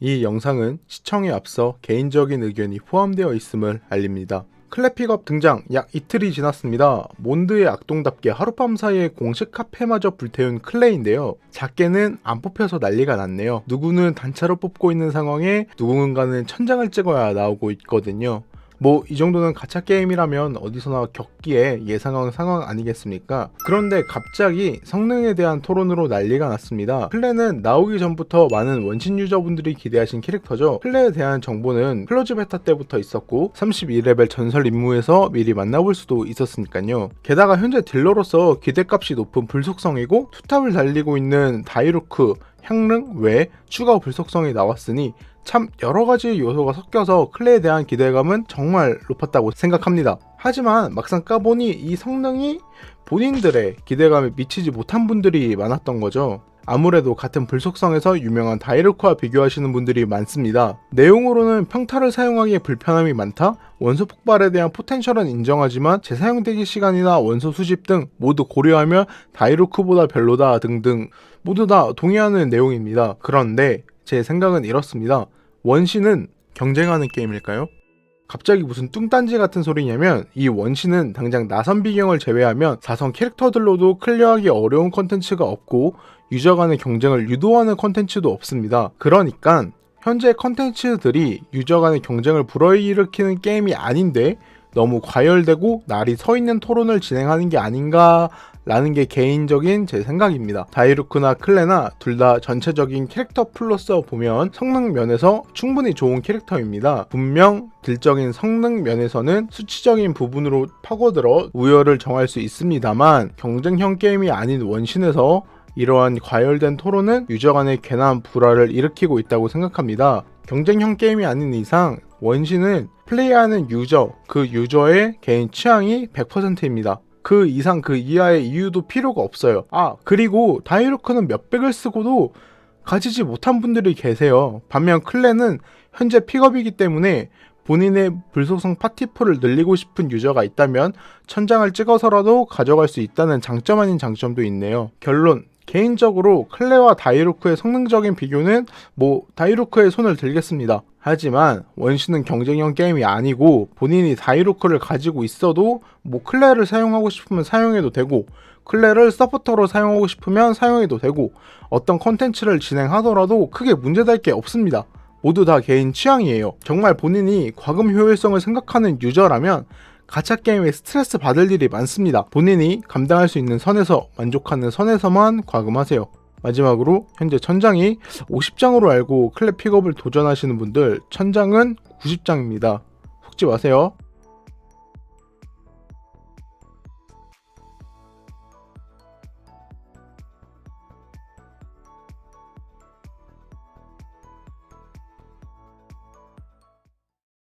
이 영상은 시청에 앞서 개인적인 의견이 포함되어 있음을 알립니다. 클래픽업 등장 약 이틀이 지났습니다. 몬드의 악동답게 하룻밤 사이에 공식 카페마저 불태운 클레인데요. 작게는 안 뽑혀서 난리가 났네요. 누구는 단차로 뽑고 있는 상황에 누군가는 천장을 찍어야 나오고 있거든요. 뭐 이 정도는 가챠 게임이라면 어디서나 겪기에 예상한 상황 아니겠습니까? 그런데 갑자기 성능에 대한 토론으로 난리가 났습니다. 클레는 나오기 전부터 많은 원신 유저분들이 기대하신 캐릭터죠. 클레에 대한 정보는 클로즈 베타 때부터 있었고 32레벨 전설 임무에서 미리 만나볼 수도 있었으니까요. 게다가 현재 딜러로서 기대값이 높은 불속성이고 투탑을 달리고 있는 다이루크 향릉 외 추가 불속성이 나왔으니 참 여러 가지 요소가 섞여서 클레에 대한 기대감은 정말 높았다고 생각합니다. 하지만 막상 까보니 이 성능이 본인들의 기대감에 미치지 못한 분들이 많았던 거죠. 아무래도 같은 불속성에서 유명한 다이르크와 비교하시는 분들이 많습니다. 내용으로는 평타를 사용하기에 불편함이 많다, 원소 폭발에 대한 포텐셜은 인정하지만 재사용 대기 시간이나 원소 수집 등 모두 고려하면 다이르크보다 별로다 등등 모두 다 동의하는 내용입니다. 그런데 제 생각은 이렇습니다. 원신은 경쟁하는 게임일까요? 갑자기 무슨 뚱딴지 같은 소리냐면 이 원신은 당장 나선 비경을 제외하면 사성 캐릭터들로도 클리어하기 어려운 컨텐츠가 없고 유저 간의 경쟁을 유도하는 컨텐츠도 없습니다. 그러니까 현재 컨텐츠들이 유저 간의 경쟁을 불어일으키는 게임이 아닌데 너무 과열되고 날이 서 있는 토론을 진행하는 게 아닌가 라는 게 개인적인 제 생각입니다. 다이루크나 클레나 둘 다 전체적인 캐릭터 풀로서 보면 성능 면에서 충분히 좋은 캐릭터입니다. 분명 딜적인 성능 면에서는 수치적인 부분으로 파고들어 우열을 정할 수 있습니다만 경쟁형 게임이 아닌 원신에서 이러한 과열된 토론은 유저 간의 괜한 불화를 일으키고 있다고 생각합니다. 경쟁형 게임이 아닌 이상 원신은 플레이하는 유저, 그 유저의 개인 취향이 100%입니다. 그 이상 그 이하의 이유도 필요가 없어요. 아, 그리고 다이루크는 몇백을 쓰고도 가지지 못한 분들이 계세요. 반면 클레는 현재 픽업이기 때문에 본인의 불속성 파티풀을 늘리고 싶은 유저가 있다면 천장을 찍어서라도 가져갈 수 있다는 장점 아닌 장점도 있네요. 결론. 개인적으로 클레와 다이루크의 성능적인 비교는 뭐 다이루크의 손을 들겠습니다. 하지만 원신은 경쟁형 게임이 아니고 본인이 다이루크를 가지고 있어도 뭐 클레를 사용하고 싶으면 사용해도 되고 클레를 서포터로 사용하고 싶으면 사용해도 되고 어떤 컨텐츠를 진행하더라도 크게 문제될 게 없습니다. 모두 다 개인 취향이에요. 정말 본인이 과금 효율성을 생각하는 유저라면 가챠 게임에 스트레스 받을 일이 많습니다. 본인이 감당할 수 있는 선에서 만족하는 선에서만 과금하세요. 마지막으로 현재 천장이 50장으로 알고 클랩 픽업을 도전하시는 분들 천장은 90장입니다. 속지 마세요.